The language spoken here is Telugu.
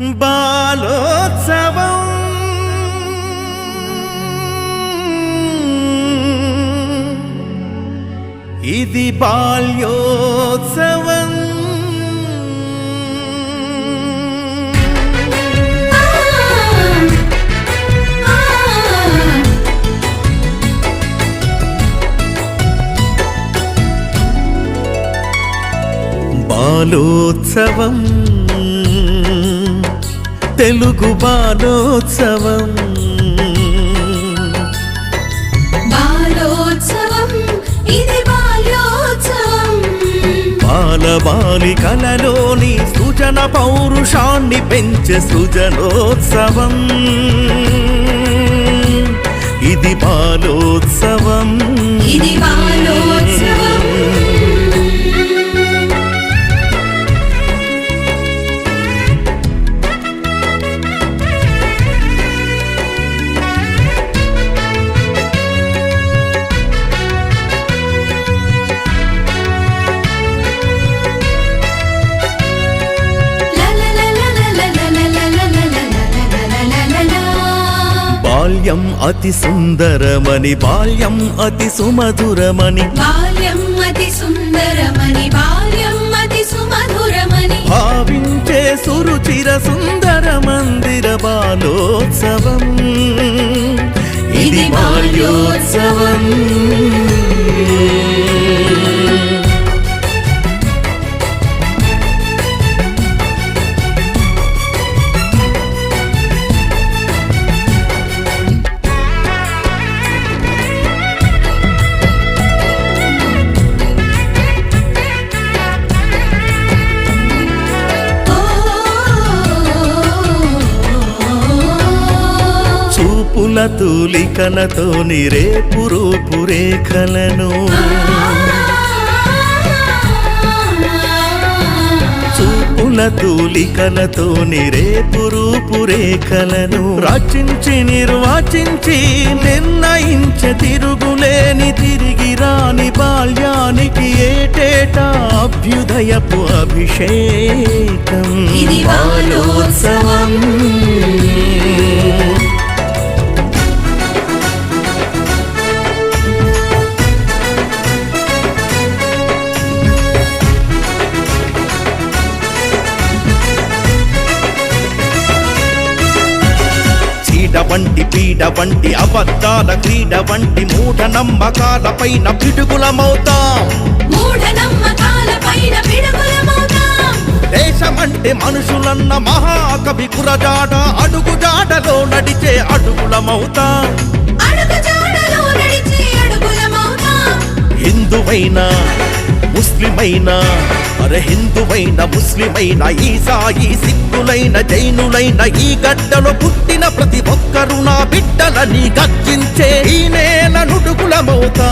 బాలోత్సవం. ఇది బాల్యోత్సవం. బాలోత్సవం. తెలుగు బాలోత్సవం. బాలబాలికలలోని సృజన పౌరుషాన్ని పెంచే సృజనోత్సవం. ఇది బాలోత్సవం. బాల్యం అతి సుందరమని బాల్యం అతి సుమధురమని. బాల్యం అతి సుందరమని బాల్యం అతి సుమధురమని. భావించే సురుచిర సుందర మందిర బాలోత్సవం. ఇది బాల్యోత్సవం. చూపుల తూలికలతో రేపు రూపు రేఖలను. చూపుల తూలికలతో రేపు రూపు రేఖలను. రచించి నిర్వచించి నిర్ణయించ తిరుగులేని తిరిగి రాని బాల్యానికి ఏటేటా అభ్యుదయపు అభిషేకం. ఇది బాలోత్సవం. చీడ వంటి పీడ వంటి అబద్ధాల క్రీడ వంటి మూఢ నమ్మకాల పైన పిడుగులమవుతాం. దేశమంటే మనుషులన్న మహాకవి కురజాడ అడుగు జాడలో నడిచే అడుగులమవుతాం. హిందువైనా ముస్లిమైనా అరే హిందువైన ముస్లిమైన ఈసాయి సిక్కులైన జైనులైన ఈ గడ్డలో పుట్టిన ప్రతి ఒక్కరు నా బిడ్డలని గర్జించే ఈ నేల నుడుగులమవుతా